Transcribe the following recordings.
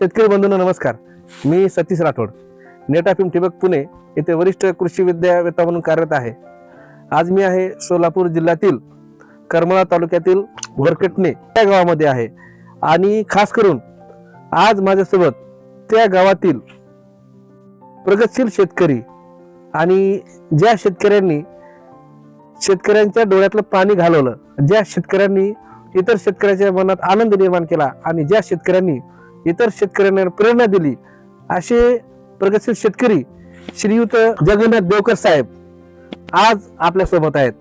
शेतकरी बंधूंना नमस्कार. मी सतीश राठोड. नेटाफिम ठिबक पुणे येथे वरिष्ठ कृषी विद्यावेत्ता म्हणून कार्यरत आहे. आज मी आहे सोलापूर जिल्ह्यातील करमाळा तालुक्यातील वरकटणे त्या गावामध्ये आहे. आणि खास करून आज माझ्यासोबत त्या गावातील प्रगतशील शेतकरी आणि ज्या शेतकऱ्यांनी शेतकऱ्यांच्या डोळ्यातलं पाणी घालवलं ज्या शेतकऱ्यांनी इतर शेतकऱ्याच्या मनात आनंद निर्माण केला आणि ज्या शेतकऱ्यांनी इतर शेतकऱ्यांना प्रेरणा दिली. असे प्रगतशील शेतकरी श्रीयुत जगन्नाथ देवकर साहेब आज आपल्यासोबत आहेत.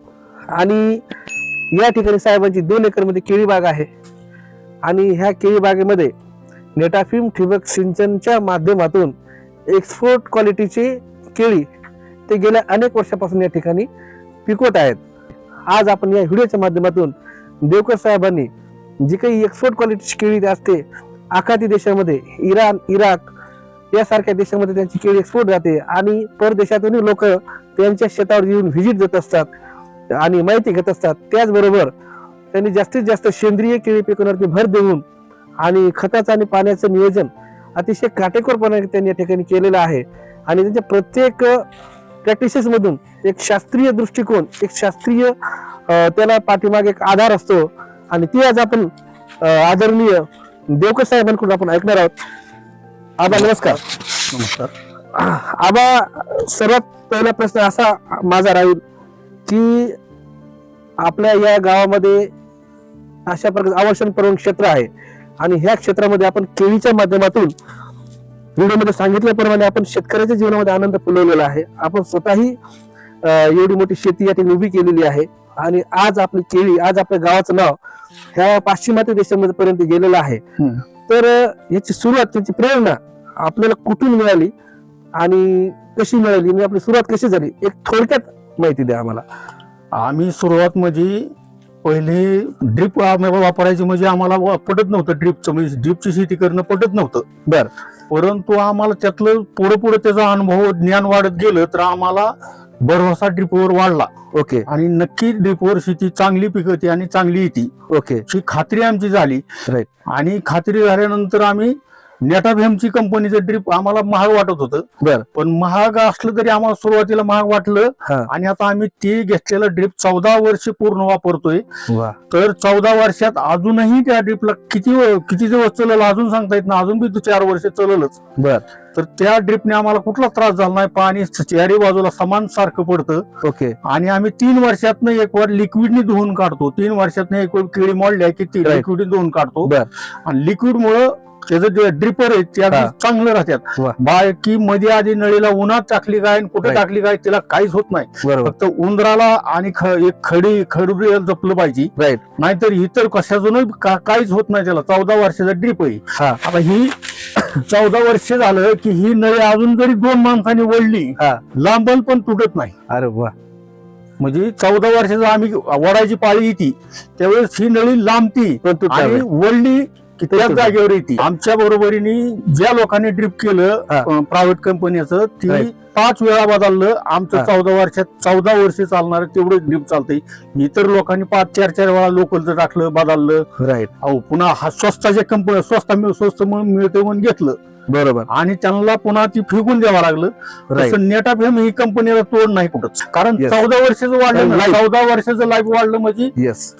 आणि या ठिकाणी साहेबांची दोन एकरमध्ये केळी बाग आहे. आणि ह्या केळी बागेमध्ये नेटाफिम ठिबक सिंचनच्या माध्यमातून एक्सपोर्ट क्वालिटीची केळी ते गेल्या अनेक वर्षापासून या ठिकाणी पिकवत आहेत. आज आपण या व्हिडिओच्या माध्यमातून देवकर साहेबांनी जी काही एक्सपोर्ट क्वालिटीची केळी असते आखाती देशामध्ये इराण इराक यासारख्या देशामध्ये त्यांची केळी एक्सपोर्ट जाते आणि परदेशातून लोक त्यांच्या शेतावर येऊन व्हिजिट देत असतात आणि माहिती घेत असतात. त्याचबरोबर त्यांनी जास्तीत जास्त सेंद्रिय केळी पिकवण्यावरती भर देऊन आणि खताचं आणि पाण्याचं नियोजन अतिशय काटेकोरपणे त्यांनी या ठिकाणी केलेलं आहे. आणि त्यांच्या प्रत्येक प्रॅक्टिसेसमधून एक शास्त्रीय दृष्टिकोन एक शास्त्रीय त्याला पाठीमागे एक आधार असतो. आणि ती आज आपण आदरणीय देवकर साहेबांकडून आपण ऐकणार आहोत. आबा नमस्कार. नमस्कार. आबा सर्वात पहिला प्रश्न असा माझा राहील की आपल्या या गावामध्ये अशा प्रकारचं आवर्षण परवान क्षेत्र आहे आणि ह्या क्षेत्रामध्ये आपण केळीच्या माध्यमातून व्हिडिओमध्ये सांगितल्याप्रमाणे आपण शेतकऱ्याच्या जीवनामध्ये आनंद फुलवलेला आहे. आपण स्वतःही एवढी मोठी शेती या ठिकाणी उभी केलेली आहे. आणि आज आपली केळी आज आपल्या गावाचं नाव ह्या पाश्चिमात्य देशामध्ये पर्यंत गेलेलं आहे. तर याची सुरुवात याची प्रेरणा आपल्याला कुठून मिळाली आणि कशी मिळाली आणि आपली सुरुवात कशी झाली एक थोडक्यात माहिती द्या आम्हाला आम्ही सुरुवात म्हणजे पहिले ड्रीप वापरायची म्हणजे आम्हाला पटत नव्हतं ड्रीपचं म्हणजे ड्रीपची शेती करणं पटत नव्हतं बर. परंतु आम्हाला त्यातलं पुढे पुढे त्याचा अनुभव ज्ञान वाढत गेलं तर आम्हाला भरवसा ड्रीपवर वाढला. ओके. आणि नक्की ड्रीपवर शेती चांगली पिकते आणि चांगली येते. ओके. ही खात्री आमची झाली. Right. आणि खात्री झाल्यानंतर आम्ही नेटाभेमची कंपनीचं ड्रीप आम्हाला महाग वाटत होतं. बर. पण महाग असलं तरी आम्हाला सुरुवातीला महाग वाटलं. आणि आता आम्ही ते घेतलेलं ड्रीप चौदा वर्ष पूर्ण वापरतोय. तर चौदा वर्षात अजूनही त्या ड्रीपला किती किती दिवस चालेल अजून सांगता येत ना अजून बी तो चार वर्ष चालेलच. बर. तर त्या ड्रीपने आम्हाला कुठला त्रास झाला नाही. पाणी चारी बाजूला समान सारखं पडतं. ओके. आणि आम्ही तीन वर्षातनं एक वर लिक्विडनी धुवून काढतो. तीन वर्षातनं एक वर केळी मोडल्या की ती Right. लिक्विड धुवून काढतो. बर. आणि लिक्विड मुळे त्याचं जे ड्रिपर आहे ते अगदी हा. चांगलं राहतात. वा. बाकी मध्ये आधी नळीला उन्हात टाकली काय आणि कुठे Right. टाकली काय तिला काहीच होत नाही. बरोबर. फक्त उंदराला आणि ख- एक खडी खडुरी जपलं पाहिजे. राईट नाहीतर इतर कशातून का- काहीच होत नाही त्याला. चौदा वर्षाचा ड्रीप आहे. हा. आता ही चौदा वर्ष झालं की ही नळी अजून जरी दोन माणसांनी वळली हा. लांबल पण तुटत नाही. अरे वा. म्हणजे चौदा वर्षाचा आम्ही वडायची पाळी येते त्यावेळेस ही नळी लांबती पण तू आणि वळली त्याच. जागेवर येते आमच्या बरोबरीने ज्या लोकांनी ड्रिप. केलं प्रायव्हेट कंपनीचं ती. पाच वेळा बदललं आमचं. चौदा वर्षात चौदा वर्ष चालणार तेवढं ड्रिप चालतंय इतर लोकांनी पाच चार चार वेळा लोकलचं टाकलं बदललं राईट अहो पुन्हा हा स्वस्ताच्या कंपनी स्वस्त मिळ- स्वस्त म्हणून मिळते म्हणून घेतलं बरोबर. आणि त्यांना पुन्हा ती फेकून द्यावं लागलं. तसं नेटाफेम ही कंपनीला तोड नाही कुठंच. कारण. चौदा वर्षाचं वाढलं. चौदा वर्षाचं लाईफ वाढलं म्हणजे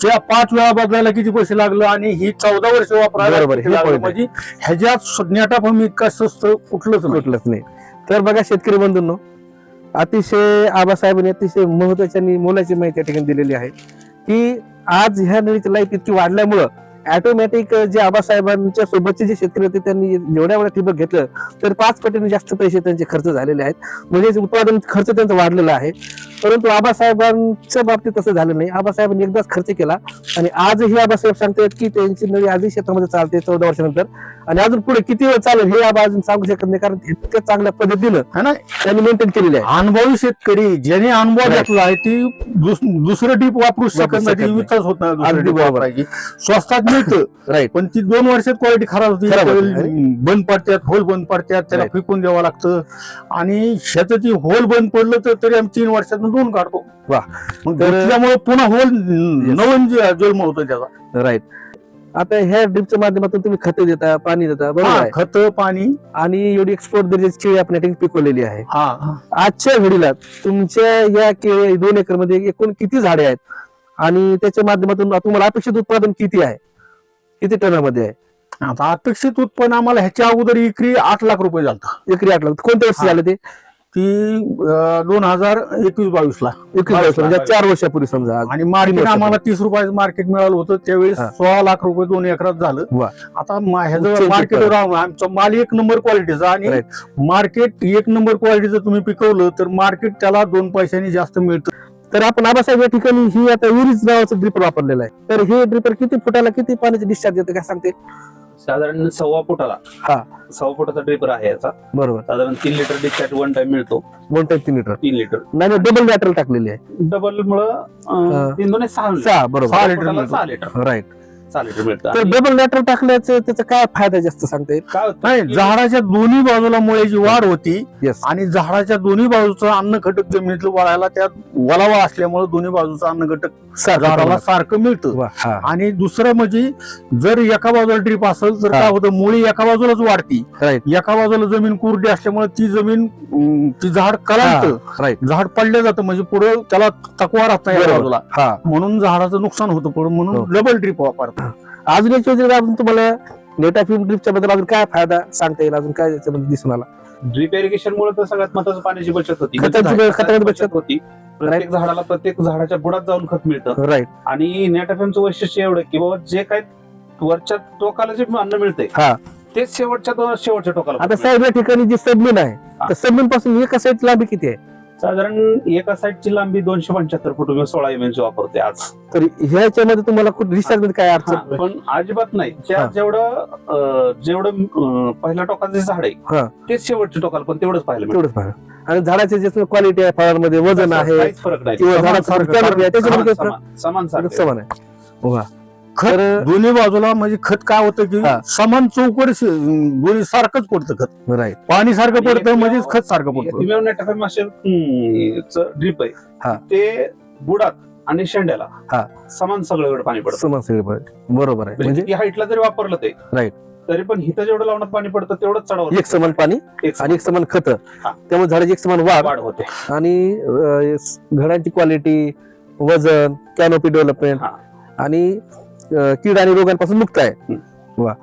ज्या पाच वेळा बदलायला किती पैसे लागलं आणि ही चौदा वर्ष वापरायला हे. म्हणजे ह्याच्यात नेटाफेम इतका स्वस्त कुठलंच कुठलंच नाही. तर बघा शेतकरी बंधूंनो अतिशय आबासाहेबांनी अतिशय महत्वाची आणि मोलाची माहिती या ठिकाणी दिलेली आहे की आज ह्या नळीची लाईफ इतकी वाढल्यामुळं ऑटोमॅटिक जे आबासाहेबांच्या सोबतचे जे शेतकरी होते त्यांनी जेवढ्या वेळा ठिबक घेतलं तर पाच पटीने जास्त पैसे त्यांचे खर्च झालेले आहेत. म्हणजे उत्पादन खर्च त्यांचा वाढलेला आहे. परंतु आबासाहेबांच्या बाबतीत तसं झालं नाही. आबासाहेबांनी एकदाच खर्च केला आणि आजही आबासाहेब सांगतात की त्यांची नळी आजही शेतामध्ये चालते चौदा वर्षानंतर. आणि अजून पुढे किती वेळ चालेल हे आबा अजून सांगू शकत नाही कारण इतक्या चांगल्या पद्धतीनं है ना? त्यांनी मेंटेन केलेली आहे. अनुभवी शेतकरी ज्याने अनुभव. घेतला आहे ती दुस- दुसरं डीप वापरू शकत नाही होत नाही स्वस्तात मिळतं राईट पण ती दोन वर्षात क्वालिटी खराब होती. खराब होते. त्यावेळी बंद पडतात होल बंद पडतात त्याला Right. फेकून द्यावं लागतं. आणि ह्याचं ती होल बंद पडलं तर तरी आम्ही तीन वर्षातून दोन काढतो. वा. मग तर- त्यामुळे पुन्हा होल नवीन ज- जन्म होतो त्याचा. राईट आता ह्या ड्रिपच्या माध्यमातून तुम्ही खते देता पाणी देता बरोबर हा, आहे. खत पाणी. आणि एवढी एक्सपोर्ट दर्जाची केळी आपण या ठिकाणी पिकवलेली आहे. हा. आजच्या घडीला तुमच्या या केळी दोन एकरमध्ये एकूण किती झाडे आहेत? आणि त्याच्या माध्यमातून तुम्हाला अपेक्षित उत्पादन किती आहे? किती टनामध्ये आहे आता अपेक्षित उत्पन्न आम्हाला ह्याच्या अगोदर इकरी आठ लाख रुपये झालं एकरी आठ लाख कोणत्या वर्षी. झालं ते ती दोन हजार एकवीस बावीस ला एकवीस वर्ष म्हणजे चार वर्षापूर्वी समजा. आणि मार्केट. आम्हाला तीस रुपयाचं मार्केट मिळालं होतं त्यावेळेस. सोळा लाख रुपये दोन एकरात झालं. आता ह्याचं मार्केटवर राहून आमचा माल एक नंबर क्वालिटीचा आणि. मार्केट एक नंबर क्वालिटीचं तुम्ही पिकवलं तर मार्केट त्याला दोन पैशांनी जास्त मिळतं तर आपण आबासाहेब या ठिकाणी ही आता विरीज नावाचं ड्रिपर वापरलेलं आहे. तर हे ड्रिपर किती फुटाला किती पाण्याचे डिस्चार्ज देतं काय सांगते? साधारण सव्वा फुटाला. हा. सव्वा फुटाचा ड्रिपर आहे याचा. बरोबर. साधारण तीन लिटर डिस्चार्ज वन टाइम मिळतो. वन टाईप तीन लिटर तीन लिटर नाही डबल बॅटल टाकलेली आहे. डबल मुळे. तीन दोन सहा लिटर. सहा बरोबर. सहा लिटर. सहा राईट लिटर मिळतं. तर डबल बॅटल टाकल्याचं त्याचा काय फायदा जास्त सांगता येईल? काय होतं? नाही की झाडाच्या दोन्ही बाजूला मुळ्याची वाढ होती येस आणि झाडाच्या दोन्ही बाजूचं अन्न घटक जमिनीतलं वळायला त्यात वलावा असल्यामुळे दोन्ही बाजूचं अन्न घटक झाडाला सारखं मिळतं. हा. आणि दुसरं म्हणजे जर एका बाजूला ड्रीप असेल तर हा. काय होतं? मुळी एका बाजूलाच वाढती. राईट एका बाजूला जमीन कोरडी असल्यामुळे ती जमीन अं, ती झाड कलांत राईट झाड पडलं जातं म्हणजे पुढे त्याला तकवा राहत नाही या बरोबर. बाजूला. हा. म्हणून झाडाचं नुकसान होतं पुढे. हो. म्हणून डबल ड्रीप वापरतात. अजून एक योजना अजून तुम्हाला. डेटा फिल्म ड्रिपच्या बद्दल अजून काय फायदा सांगता येईल अजून काय त्याच्यामध्ये दिसून आला. ड्रिप इरिगेशन मुळे तर सगळ्यात महत्वाचं पाण्याची बचत होती. खताची ब- खताची बचत. होती. प्रत्येक झाडाला प्रत्येक झाडाच्या बुडात जाऊन खत मिळतं. राईट आणि नेट एफएमचं वैशिष्ट्य एवढं की बाबा जे काय वरच्या टोकाला जे अन्न मिळतंय हा. तेच शेवटच्या शेवटच्या टोकाला आता मिळतं. साहेब या ठिकाणी जी सबमिन आहे तर सबमिनपासून एका साईड लांबी किती आहे? साधारण एका साईडची लांबी दोनशे पंच्याहत्तर फूट मी सोळा एम ची वापरते आज तर ह्याच्यामध्ये तुम्हाला कुठे मध्ये काय हा, अडचण पण अजिबात नाही त्या हा. जेवढं अं, जेवढं अं, पहिल्या टोकाचं झाड हा. आहे तेच शेवटच्या टोकाला पण तेवढंच पाहायला मिळतं. तेवढंच पाहिजे आणि झाडाचे जे क्वालिटी आहे फळांमध्ये वजन आहे काहीच फरक नाही किंवा समान झाडाचं सारखं, आहे, त्याच्यामध्ये समान काही समान- समान. समान आहे वा खत दोन्ही बाजूला म्हणजे खत काय होतं की हा. समान चौकड श- दोन्ही सारखंच पडतं खत राईट पाणी सारखं पडतं म्हणजेच खत सारखं पडतं ड्रीप हा. आहे ते बुडात आणि शेंड्याला हा. समान सगळं पाणी पडतं समान सगळे पाहिजे बरोबर आहे म्हणजे म्हणजे हाईटला जरी वापरलं ते Right. तरी पण हिथं जेवढं लावण्यात पाणी पडतं तेवढंच चढावं एक समान पाणी एक आणि एक समान खत हा. त्यामुळे झाडाची एक समान वाढ वाढ होते आणि अं, घडांची क्वालिटी वजन कॅनोपी डेव्हलपमेंट हा. आणि कीड आणि रोगांपासून मुक्त आहे. वा.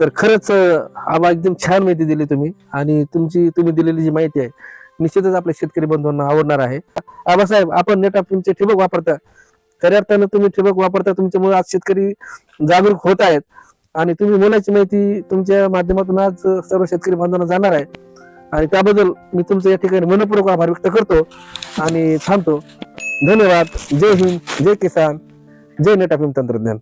तर खरंच आम्हाला एकदम छान माहिती दिली तुम्ही. आणि तुमची तुम्ही दिलेली जी माहिती आहे निश्चितच आपल्या शेतकरी बंधूंना आवडणार आहे. आबासाहेब आपण नेट तुमचे ठिबक वापरता. खऱ्या अर्थानं तुम्ही ठिबक वापरता तुमच्यामुळे आज शेतकरी जागरूक होत आहेत. आणि तुम्ही मुलाची माहिती तुमच्या माध्यमातून आज सर्व शेतकरी बांधवांना जाणार आहे. आणि त्याबद्दल मी तुमचं या ठिकाणी मनपूर्वक आभार व्यक्त करतो. आणि थांबतो. धन्यवाद. जय हिंद. जय किसान. जय नेटाफिम तंत्रज्ञान.